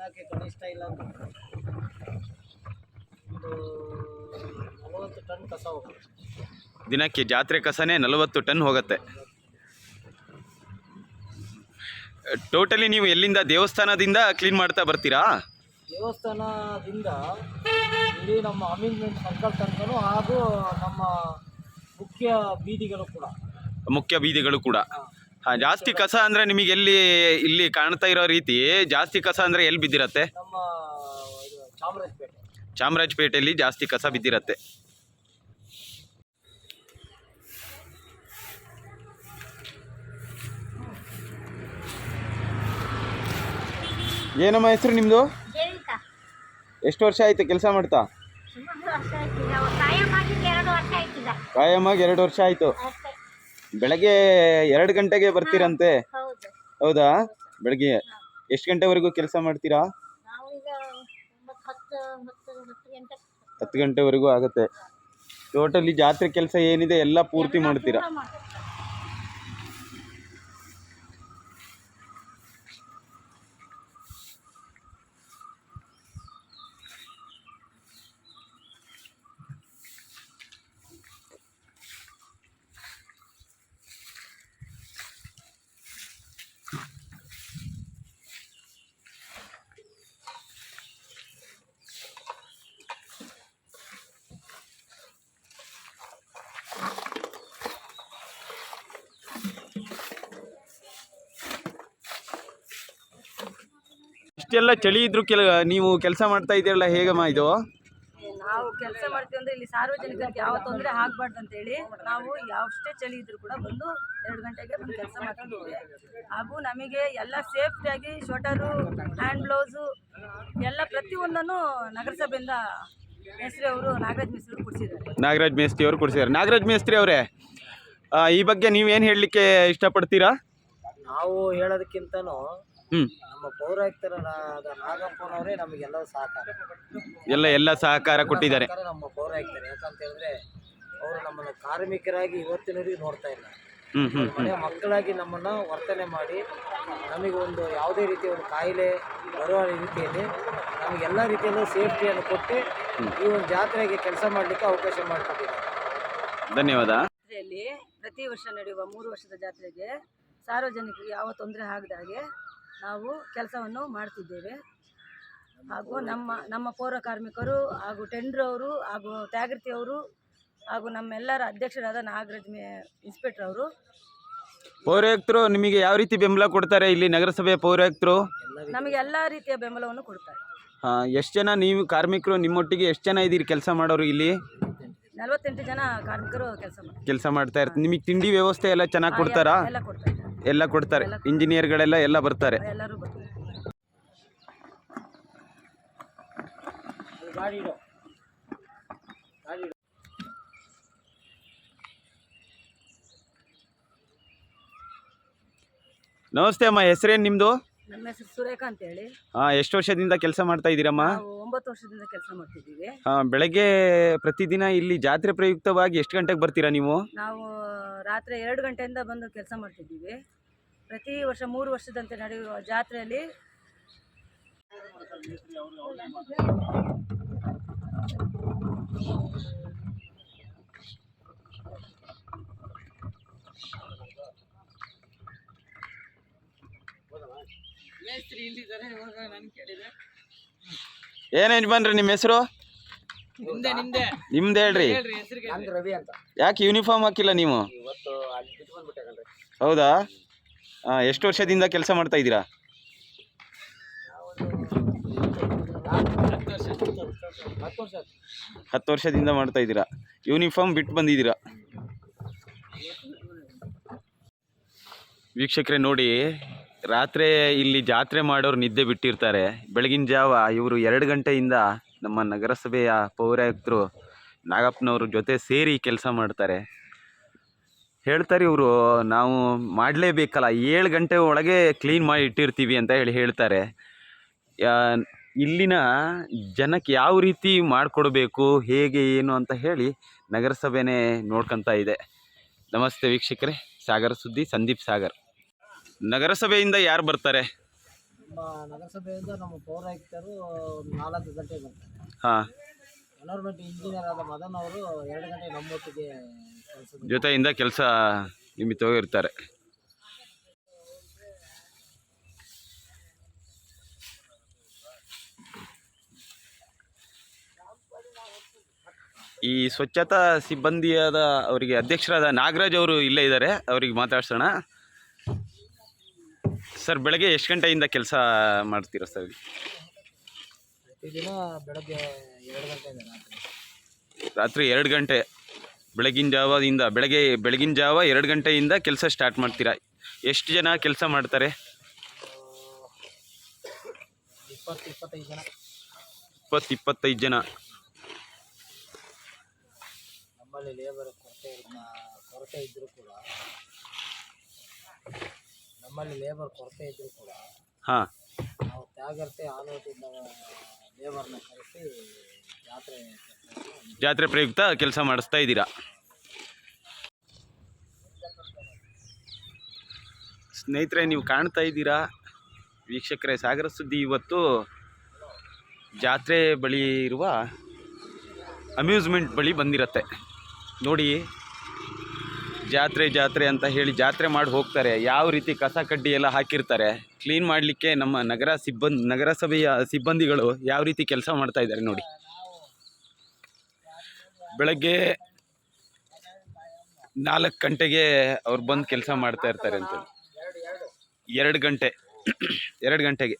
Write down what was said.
ದಿನಕ್ಕೆ ಕನಿಷ್ಠ ಇಲ್ಲ ಒಂದು ನಲವತ್ತು ಟನ್ ಕಸ ಹೋಗುತ್ತೆ. ದಿನಕ್ಕೆ ಜಾತ್ರೆ ಕಸನೇ ನಲವತ್ತು ಟನ್ ಹೋಗುತ್ತೆ. ಟೋಟಲಿ ನೀವು ಎಲ್ಲಿಂದ ದೇವಸ್ಥಾನದಿಂದ ಕ್ಲೀನ್ ಮಾಡ್ತಾ ಬರ್ತೀರಾ? ದೇವಸ್ಥಾನದಿಂದ ಇಲ್ಲಿ ನಮ್ಮ ಅಮ್ಯೂಸ್ಮೆಂಟ್ ಸರ್ಕಲ್ ತನಕನು ಹಾಗೂ ನಮ್ಮ ಮುಖ್ಯ ಬೀದಿಗಳು ಕೂಡ. ಮುಖ್ಯ ಬೀದಿಗಳು ಕೂಡ. ಹಾಂ ಜಾಸ್ತಿ ಕಸ ಅಂದ್ರೆ ನಿಮಗೆ ಎಲ್ಲಿ ಇಲ್ಲಿ ಕಾಣ್ತಾ ಇರೋ ರೀತಿ ಜಾಸ್ತಿ ಕಸ ಅಂದ್ರೆ ಎಲ್ಲಿ ಬಿದ್ದಿರತ್ತೆ? ನಮ್ಮ ಇದು ಚಾಮರಾಜಪೇಟೆ. ಚಾಮರಾಜಪೇಟೆಯಲ್ಲಿ ಜಾಸ್ತಿ ಕಸ ಬಿದ್ದಿರತ್ತೆ. ಏನಮ್ಮ ಹೆಸರು ನಿಮ್ಮದು ಜೈವಿಕ ಎಷ್ಟು ವರ್ಷ ಆಯ್ತು ಕೆಲಸ ಮಾಡ್ತಾ? ಸುಮಾರು ವರ್ಷ ಆಯ್ತು. ಎರಡು ವರ್ಷ ಆಯ್ತಿದ ಕಾಯಮ್ಮಾಗಿ ಎರಡು ವರ್ಷ ಆಯಿತು. ಬೆಳಗ್ಗೆ ಎರಡು ಗಂಟೆಗೆ ಬರ್ತೀರಂತೆ? ಹೌದು. ಹೌದಾ? ಬೆಳಗ್ಗೆ ಎಷ್ಟು ಗಂಟೆವರೆಗೂ ಕೆಲಸ ಮಾಡ್ತೀರಾ? ನಾವು ಈಗ ಒಂಬತ್ತು ಹತ್ತು ಹತ್ತು ಹತ್ತು ಗಂಟೆ. ಹತ್ತು ಗಂಟೆವರೆಗೂ ಆಗುತ್ತೆ. ಟೋಟಲಿ ಜಾತ್ರೆ ಕೆಲಸ ಏನಿದೆ ಎಲ್ಲ ಪೂರ್ತಿ ಮಾಡ್ತೀರಾ? ಮಾಡ್ತೀವಿ. ಇಷ್ಟೆಲ್ಲ ಚಳಿ ಇದ್ರು ಕೆಲ ನೀವು ಕೆಲಸ ಮಾಡ್ತಾ ಇದೆಯಲ್ಲ ಹೇಗಮ್ಮ ಇದು? ನಾವು ಕೆಲಸ ಮಾಡ್ತೀವಿ ಅಂದ್ರೆ ಇಲ್ಲಿ ಸಾರ್ವಜನಿಕರಿಗೆ ಯಾವ ತೊಂದರೆ ಆಗ್ಬಾರ್ದು ಅಂತೇಳಿ ನಾವು ಯಾವಷ್ಟೇ ಚಳಿ ಇದ್ರು ಕೂಡ ಬಂದು ಎರಡು ಗಂಟೆಗೆ ಬಂದು ಕೆಲಸ ಮಾಡ್ತಿದ್ದೀವಿ ಹಾಗೂ ನಮಗೆ ಎಲ್ಲ ಸೇಫ್ಟಿಯಾಗಿ ಶೋಟರು ಹ್ಯಾಂಡ್ ಬ್ಲೌಸು ಎಲ್ಲ ಪ್ರತಿಯೊಂದನ್ನು ನಗರಸಭೆಯಿಂದ ಮೇಸ್ತ್ರಿ ಅವರು ನಾಗರಾಜ್ ಮೇಸ್ತ್ರಿ ಕೊಡಿಸಿದ್ದಾರೆ. ನಾಗರಾಜ್ ಮೇಸ್ತ್ರಿ ಅವರು ಕೊಡಿಸಿದ್ದಾರೆ. ನಾಗರಾಜ್ ಮೇಸ್ತ್ರಿ ಅವರೇ ಈ ಬಗ್ಗೆ ನೀವೇನು ಹೇಳಲಿಕ್ಕೆ ಇಷ್ಟಪಡ್ತೀರಾ? ನಾವು ಹೇಳೋದಕ್ಕಿಂತನೂ ನಮ್ಮ ಪೌರಾಯುಕ್ತರಾದ ನಾಗಪ್ಪನವರೇ ನಮಗೆಲ್ಲ ಸಹಕಾರ. ಎಲ್ಲ ಎಲ್ಲ ಸಹಕಾರ ಕೊಟ್ಟಿದ್ದಾರೆ. ನಮ್ಮ ಪೌರಾಯುಕ್ತರು. ಯಾಕಂತ ಹೇಳಿದ್ರೆ ಅವರು ನಮ್ಮನ್ನು ಕಾರ್ಮಿಕರಾಗಿ ಇವತ್ತಿನವರೆಗೂ ನೋಡ್ತಾ ಇಲ್ಲ. ಮನೆ ಮಕ್ಕಳಾಗಿ ನಮ್ಮನ್ನು ವರ್ತನೆ ಮಾಡಿ ನಮಗೆ ಒಂದು ಯಾವುದೇ ರೀತಿಯ ಒಂದು ಕಾಯಿಲೆ ಬರುವ ರೀತಿಯಲ್ಲಿ ನಮಗೆಲ್ಲ ರೀತಿಯಲ್ಲೂ ಸೇಫ್ಟಿಯನ್ನು ಕೊಟ್ಟು ಈ ಒಂದು ಜಾತ್ರೆಗೆ ಕೆಲಸ ಮಾಡಲಿಕ್ಕೆ ಅವಕಾಶ ಮಾಡಿಕೊಟ್ಟಿದ್ದಾರೆ. ಧನ್ಯವಾದ. ಜಾತ್ರೆಯಲ್ಲಿ ಪ್ರತಿ ವರ್ಷ ನಡೆಯುವ ಮೂರು ವರ್ಷದ ಜಾತ್ರೆಗೆ ಸಾರ್ವಜನಿಕರಿಗೆ ಯಾವ ತೊಂದರೆ ಆಗದ ಹಾಗೆ ನಾವು ಕೆಲಸವನ್ನು ಮಾಡ್ತಿದ್ದೇವೆ. ಹಾಗೂ ನಮ್ಮ ನಮ್ಮ ಪೌರ ಕಾರ್ಮಿಕರು ಹಾಗೂ ಟೆಂಡ್ರ್ ಅವರು ಹಾಗೂ ತ್ಯಾಗೃತಿ ಅವರು ಹಾಗೂ ನಮ್ಮೆಲ್ಲರ ಅಧ್ಯಕ್ಷರಾದ ನಾಗರಾಜ್ ಮೇ ಇನ್ಸ್ಪೆಕ್ಟರ್ ಅವರು. ಪೌರಾಯುಕ್ತರು ನಿಮಗೆ ಯಾವ ರೀತಿ ಬೆಂಬಲ ಕೊಡ್ತಾರೆ? ಇಲ್ಲಿ ನಗರಸಭೆ ಪೌರಾಯುಕ್ತರು? ನಮಗೆ ಎಲ್ಲ ರೀತಿಯ ಬೆಂಬಲವನ್ನು ಕೊಡ್ತಾರೆ. ಎಷ್ಟು ಜನ ನೀವು ಕಾರ್ಮಿಕರು ನಿಮ್ಮೊಟ್ಟಿಗೆ ಎಷ್ಟು ಜನ ಇದ್ದೀರಿ ಕೆಲಸ ಮಾಡೋರು ಇಲ್ಲಿ? ನಲವತ್ತೆಂಟು ಜನ ಕಾರ್ಮಿಕರು ಕೆಲಸ ಮಾಡ್ತಾರೆ ಕೆಲಸ ಮಾಡ್ತಾ ಇರ್ತಾರೆ ನಿಮಗೆ ತಿಂಡಿ ವ್ಯವಸ್ಥೆ ಎಲ್ಲ ಚೆನ್ನಾಗಿ ಕೊಡ್ತಾರಾ? ಎಲ್ಲ ಕೊಡ್ತಾರೆ. ಎಲ್ಲ ಕೊಡ್ತಾರೆ. ಇಂಜಿನಿಯರ್ಗಳೆಲ್ಲ ಎಲ್ಲ ಬರ್ತಾರೆ. ಎಲ್ಲರೂ ಬರ್ತಾರೆ. ಅದು ಗಾಡಿ ಇಡು ಗಾಡಿ ಇಡು ನಮಸ್ತೆ ಅಮ್ಮ ಹೆಸರೇನು ನಿಮ್ಮದು ನಮ್ಮ ಹೆಸರು ಸುರೇಖಾ ಅಂತೇಳಿ. ಹಾ ಎಷ್ಟು ವರ್ಷದಿಂದ ಕೆಲಸ ಮಾಡ್ತಾ ಇದ್ದೀರಮ್ಮ? ನಾವು ಒಂಬತ್ತು ವರ್ಷದಿಂದ ಕೆಲಸ ಮಾಡ್ತಿದ್ದೀವಿ. ಹಾ ಬೆಳಗ್ಗೆ ಪ್ರತಿದಿನ ಇಲ್ಲಿ ಜಾತ್ರೆ ಪ್ರಯುಕ್ತವಾಗಿ ಎಷ್ಟು ಗಂಟೆಗೆ ಬರ್ತೀರಾ ನೀವು? ನಾವು ರಾತ್ರಿ ಎರಡು ಗಂಟೆಯಿಂದ ಬಂದು ಕೆಲಸ ಮಾಡ್ತಿದ್ದೀವಿ. ಪ್ರತಿ ವರ್ಷ ಮೂರು ವರ್ಷದಂತೆ ನಡೆಯುವ ಜಾತ್ರೆಯಲ್ಲಿ ಏನು ಯಜಮಾನ್ರಿ ನಿಮ್ಮ ಹೆಸರು? ನಿಮ್ದೆ ನಿಮ್ದೆ. ನಿಮ್ದು ಹೇಳ್ರಿ. ನಂದು ರವಿ ಅಂತ. ಯಾಕೆ ಯೂನಿಫಾರ್ಮ್ ಹಾಕಿಲ್ಲ ನೀವು? ಇವತ್ತು ಅಲ್ಲಿ ಬಿಟ್ಟು ಬಂದ್ಬಿಟ್ಟೆ ಕಣ್ರಿ ಹೌದಾ? ಹಾಂ ಎಷ್ಟು ವರ್ಷದಿಂದ ಕೆಲಸ ಮಾಡ್ತಾ ಇದ್ದೀರಾ? ಹತ್ತು ವರ್ಷ ಹತ್ತು ವರ್ಷ ಆಯ್ತು. ಹತ್ತು ವರ್ಷದಿಂದ ಮಾಡ್ತಾ ಇದ್ದೀರಾ. ಯೂನಿಫಾರ್ಮ್ ಬಿಟ್ಟು ಬಂದಿದ್ದೀರಾ. ವೀಕ್ಷಕರೇ ನೋಡಿ ರಾತ್ರಿ ಇಲ್ಲಿ ಜಾತ್ರೆ ಮಾಡೋರು ನಿದ್ದೆ ಬಿಟ್ಟಿರ್ತಾರೆ. ಬೆಳಗಿನ ಜಾವ ಇವರು ಎರಡು ಗಂಟೆಯಿಂದ ನಮ್ಮ ನಗರಸಭೆಯ ಪೌರಾಯುಕ್ತರು ನಾಗಪ್ಪನವ್ರ ಜೊತೆ ಸೇರಿ ಕೆಲಸ ಮಾಡ್ತಾರೆ. ಹೇಳ್ತಾರೆ ಇವರು, ನಾವು ಮಾಡಲೇಬೇಕಲ್ಲ, ಏಳು ಗಂಟೆ ಒಳಗೆ ಕ್ಲೀನ್ ಮಾಡಿ ಇಟ್ಟಿರ್ತೀವಿ ಅಂತ ಹೇಳಿ ಹೇಳ್ತಾರೆ. ಇಲ್ಲಿನ ಜನಕ್ಕೆ ಯಾವ ರೀತಿ ಮಾಡಿಕೊಡ್ಬೇಕು, ಹೇಗೆ, ಏನು ಅಂತ ಹೇಳಿ ನಗರಸಭೆನೇ ನೋಡ್ಕೊತಾ ಇದೆ. ನಮಸ್ತೆ ವೀಕ್ಷಕರೇ, ಸಾಗರ ಸುದ್ದಿ, ಸಂದೀಪ್ ಸಾಗರ್. ನಗರಸಭೆಯಿಂದ ಯಾರು ಬರ್ತಾರೆ? ನಮ್ಮ ನಗರಸಭೆಯಿಂದ ನಮ್ಮ ಪೌರಾಯುಕ್ತರು ಒಂದು ನಾಲ್ಕು ಗಂಟೆ ಬರ್ತಾರೆ. ಹಾಂ. ಎನ್ವೈರ್ಮೆಂಟ್ ಇಂಜಿನಿಯರ್ ಆದ ಮದನ್ ಅವರು ಎರಡು ಗಂಟೆ ನಮ್ಮೊಟ್ಟಿಗೆ ಕೆಲಸದ ಜೊತೆಯಿಂದ ಕೆಲಸ ನಿಮಿತ್ತವಾಗಿರ್ತಾರೆ. ಈ ಸ್ವಚ್ಛತಾ ಸಿಬ್ಬಂದಿಯಾದ ಅವರಿಗೆ ಅಧ್ಯಕ್ಷರಾದ ನಾಗರಾಜ್ ಅವರು ಇಲ್ಲೇ ಇದ್ದಾರೆ. ಅವರಿಗೆ ಮಾತಾಡ್ಸೋಣ. ಸರ್ ಬೆಳಗ್ಗೆ ಎಷ್ಟು ಗಂಟೆಯಿಂದ ಕೆಲಸ ಮಾಡ್ತೀರಾ ಸರ್ ಪ್ರತಿದಿನ ಬೆಳಗ್ಗೆ ಎರಡು ಗಂಟೆಯಿಂದ ರಾತ್ರಿ. ರಾತ್ರಿ ಎರಡು ಗಂಟೆ. ಬೆಳಗಿನ ಜಾವದಿಂದ ಬೆಳಗ್ಗೆ ಬೆಳಗಿನ ಜಾವ ಎರಡು ಗಂಟೆಯಿಂದ ಕೆಲಸ ಸ್ಟಾರ್ಟ್ ಮಾಡ್ತೀರಾ? ಎಷ್ಟು ಜನ ಕೆಲಸ ಮಾಡ್ತಾರೆ? ಇಪ್ಪತ್ತು ಇಪ್ಪತ್ತೈದು ಜನ. ಇಪ್ಪತ್ತು ಇಪ್ಪತ್ತೈದು ಜನ. ನಮ್ಮಲ್ಲಿ ಲೇಬರ್ ಕೊರತೆ ಇರುವ ಕೊರತೆ ಇದ್ದರೂ ಕೂಡ ನಮ್ಮಲ್ಲಿ ಲೇಬರ್ ಕೊರತೆ ಇದ್ದರೂ ಕೂಡ ಹಾಂ. ನಾವು ತ್ಯಾಗರ್ತೆ ಆಲೋಟಿಂದ ಲೇಬರ್ನ ಕರೆಸಿ ಜಾತ್ರೆ ಜಾತ್ರೆ ಪ್ರಯುಕ್ತ ಕೆಲಸ ಮಾಡಿಸ್ತಾ ಇದ್ದೀರಾ? ಸ್ನೇಹಿತರೆ ನೀವು ಕಾಣ್ತಾ ಇದ್ದೀರಾ? ವೀಕ್ಷಕರೇ ಸಾಗರ ಸುದ್ದಿ ಇವತ್ತು ಜಾತ್ರೆ ಬಳಿ ಇರುವ ಅಮ್ಯೂಸ್ಮೆಂಟ್ ಬಳಿ ಬಂದಿರತ್ತೆ. ನೋಡಿ ಜಾತ್ರೆ ಜಾತ್ರೆ ಅಂತ ಹೇಳಿ ಜಾತ್ರೆ ಮಾಡಿ ಹೋಗ್ತಾರೆ. ಯಾವ ರೀತಿ ಕಸ ಕಡ್ಡಿ ಎಲ್ಲ ಹಾಕಿರ್ತಾರೆ. ಕ್ಲೀನ್ ಮಾಡಲಿಕ್ಕೆ ನಮ್ಮ ನಗರ ಸಿಬ್ಬಂದಿ, ನಗರಸಭೆಯ ಸಿಬ್ಬಂದಿಗಳು ಯಾವ ರೀತಿ ಕೆಲಸ ಮಾಡ್ತಾ ಇದ್ದಾರೆ ನೋಡಿ. ಬೆಳಗ್ಗೆ ನಾಲ್ಕು ಗಂಟೆಗೆ ಅವ್ರು ಬಂದು ಕೆಲಸ ಮಾಡ್ತಾ ಇರ್ತಾರೆ ಅಂತ ಎರಡು ಗಂಟೆ, ಎರಡು ಗಂಟೆಗೆ.